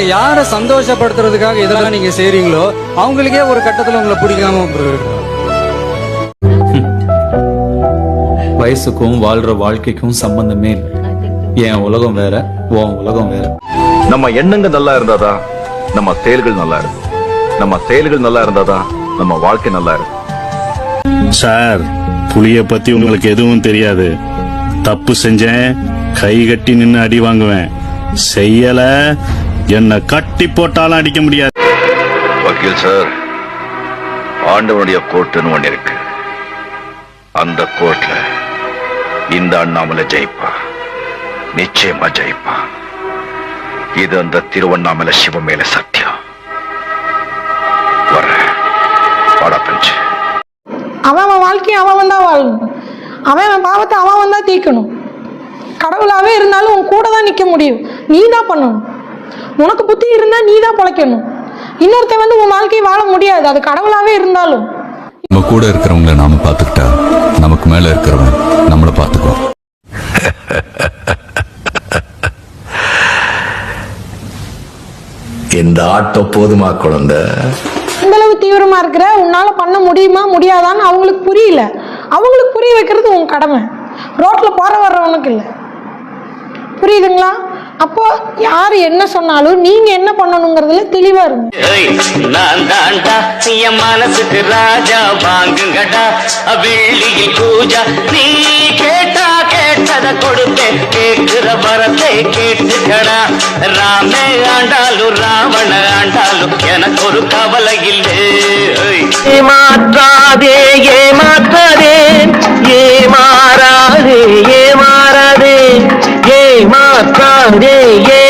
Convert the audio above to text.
நீங்க யாரை சந்தோஷப்படுத்துறதுக்காக இதெல்லாம் நீங்க செய்றீங்களோ அவங்களுக்கே ஒரு கட்டத்துல உங்களை பிடிக்காம. வயசுக்கும் வாழ்ற வாழ்க்கைக்கும் சம்பந்தமே இல்லை. என் உலகம் வேற உன் உலகம் வேற. நம்ம எண்ணங்கள் நல்லா இருந்தாதான் நம்ம செயல்கள் நல்லா இருக்கும். நம்ம செயல்கள் நல்லா இருந்தாதான் நம்ம வாழ்க்கை நல்லா இருக்கும். சார் புலிய பத்தி உங்களுக்கு எதுவும் தெரியாது. தப்பு செஞ்சேன் கை கட்டி நின்னு அடி வாங்குவேன். செய்யல என்ன கட்டி போட்டாலும் அடிக்க முடியாது. வக்கீல் சார் ஆண்டவனுடைய கோர்ட்டுன்னு ஒண்ணு இருக்கு. அந்த கோர்ட்ல இந்த அண்ணாமலை ஜெயிப்பா. நிச்சயமா ஜெயிப்பா. இது அந்த திருவண்ணாமலை சிவம் மேல சத்தியம். அவன் அவன் வாழ்க்கையை அவன் தான் வாழணும். அவன் அவன் பாவத்தை அவன் தான் தீர்க்கணும். கடவுளாவே இருந்தாலும் உன் கூட தான் நிற்க முடியும். நீ தான் பண்ணணும். உனக்கு புத்தி இருந்தால் நீ தான் பிழைக்கணும். இன்னொருத்தன் வந்து உன் வாழ்க்கையை வாழ முடியாது. அது கடவுளாவே இருந்தாலும். நம்ம கூட இருக்கிறவங்கள நாம பார்த்துக்கிட்டா நமக்கு மேல இருக்கிறவன் நம்மளை பார்த்துக்குவான். இந்த ஆட்டம் போதுமா குழந்தை? இந்த அளவு தீவிரமா இருக்கிற உன்னால பண்ண முடியுமா முடியாதான்னு அவங்களுக்கு புரியல. அவங்களுக்கு புரிய வைக்கிறது உன் கடமை. ரோட்ல போற வர்றவனுக்கு இல்லை. புரியுதுங்களா? அப்போ யார் என்ன சொன்னாலும் நீங்க என்ன பண்ணணுங்கிறதுல தெளிவா இருங்க. ஏய், நான் தாண்டா என் மனசுக்கு ராஜா வாங்குங்கடா. வெள்ளியில் பூஜா நீ கேட்டா கேட்டத கொடுப்பேன் கேட்கிற வரத்தை கேட்டுக்கடா. ராமே ஆண்டாலும் ராவண ஆண்டாலும் எனக்கு ஒரு கவலை இல்லை. ஏய். ஏமாறாதே ஏமாறாதே ஏமாற்றாதே ஏமாற்றாதே